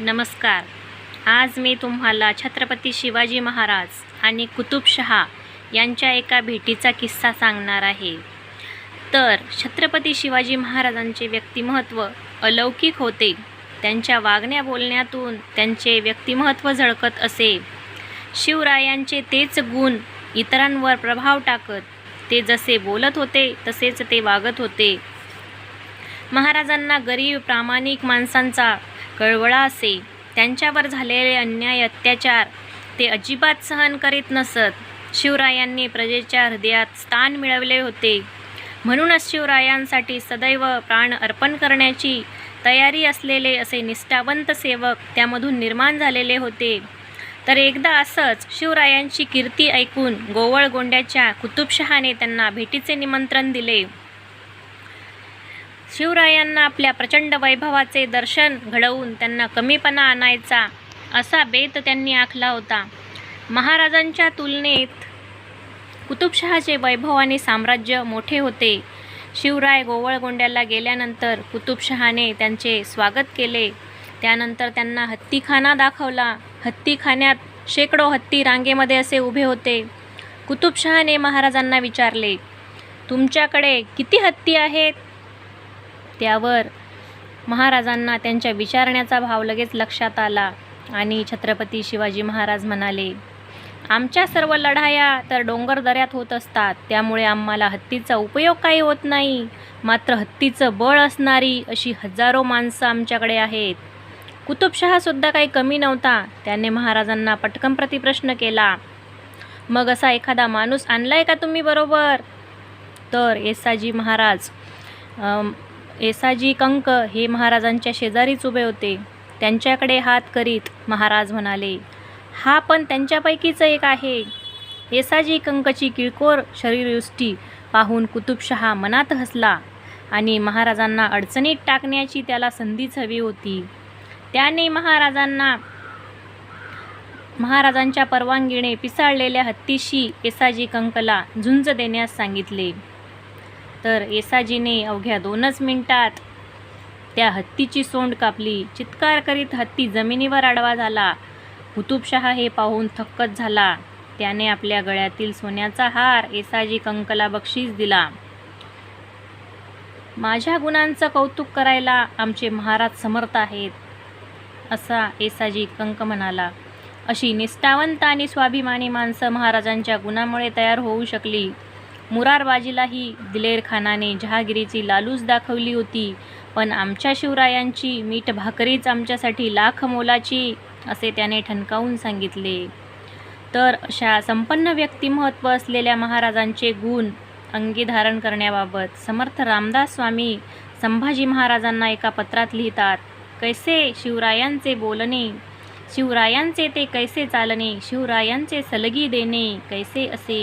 नमस्कार. आज मी तुम्हाला छत्रपती शिवाजी महाराज आणि कुतुबशहा यांच्या एका भेटीचा किस्सा सांगणार आहे. तर छत्रपती शिवाजी महाराजांचे व्यक्तिमत्व अलौकिक होते. त्यांच्या वागण्या बोलण्यातून त्यांचे व्यक्तिमत्व झळकत असे. शिवरायांचे तेच गुण इतरांवर प्रभाव टाकत ते जसे बोलत होते तसेच ते वागत होते. महाराजांना गरीब प्रामाणिक माणसांचा कळवळा असे. त्यांच्यावर झालेले अन्याय अत्याचार ते अजिबात सहन करीत नसत. शिवरायांनी प्रजेच्या हृदयात स्थान मिळवले होते. म्हणूनच शिवरायांसाठी सदैव प्राण अर्पण करण्याची तयारी असलेले असे निष्ठावंत सेवक त्यामधून निर्माण झालेले होते. तर एकदा असंच शिवरायांची कीर्ती ऐकून गोवळगोंड्याच्या कुतुबशहाने त्यांना भेटीचे निमंत्रण दिले. शिवरायांना आपल्या प्रचंड वैभवाचे दर्शन घडवून त्यांना कमीपणा आणायचा असा बेत त्यांनी आखला होता. महाराजांच्या तुलनेत कुतुबशहाचे वैभव आणि साम्राज्य मोठे होते. शिवराय गोवळगोंड्याला गेल्यानंतर कुतुबशहाने त्यांचे स्वागत केले. त्यानंतर त्यांना हत्तीखाना दाखवला. हत्तीखान्यात शेकडो हत्ती रांगेमध्ये असे उभे होते. कुतुबशहाने महाराजांना विचारले तुमच्याकडे किती हत्ती आहेत? त्यावर महाराजांना त्यांच्या विचारण्याचा भाव लगेच लक्षात आला आणि छत्रपती शिवाजी महाराज म्हणाले आमच्या सर्व लढाया तर डोंगर दऱ्यात होत असतात त्यामुळे आम्हाला हत्तीचा उपयोग काही होत नाही. मात्र हत्तीचं बळ असणारी अशी हजारो माणसं आमच्याकडे आहेत. कुतुबशहासुद्धा काही कमी नव्हता. त्याने महाराजांना पटकन प्रतिप्रश्न केला मग असा एखादा माणूस आणलाय का तुम्ही बरोबर? तर येसाजी महाराज येसाजी कंक हे महाराजांच्या शेजारीच उभे होते. त्यांच्याकडे हात करीत महाराज म्हणाले हा पण त्यांच्यापैकीच एक आहे. येसाजी कंकची किळकोर शरीरयुष्टी पाहून कुतुबशहा मनात हसला आणि महाराजांना अडचणीत टाकण्याची त्याला संधीच हवी होती. त्याने महाराजांना महाराजांच्या परवानगीने पिसाळलेल्या हत्तीशी येसाजी कंकला झुंज देण्यास सांगितले. तर येसाजीने अवघ्या दोनच मिनिटात त्या हत्तीची सोंड कापली. चित्कार करीत हत्ती जमिनीवर आडवा झाला. कुतुबशहा हे पाहून थक्कच झाला. त्याने आपल्या गळ्यातील सोन्याचा हार येसाजी कंकला बक्षीस दिला. माझ्या गुणांचं कौतुक करायला आमचे महाराज समर्थ आहेत असा येसाजी कंक म्हणाला. अशी निष्ठावंत आणि स्वाभिमानी माणसं महाराजांच्या गुणामुळे तयार होऊ शकली. मुरारबाजीलाही दिलेरखानाने जहागिरीची लालूच दाखवली होती. पण आमच्या शिवरायांची मीठ भाकरीच आमच्यासाठी लाख मोलाची असे त्याने ठणकावून सांगितले. तर अशा संपन्न व्यक्तिमत्व असलेल्या महाराजांचे गुण अंगी धारण करण्याबाबत समर्थ रामदास स्वामी संभाजी महाराजांना एका पत्रात लिहितात कैसे शिवरायांचे बोलणे शिवरायांचे ते कैसे चालणे शिवरायांचे सलगी देणे कैसे असे?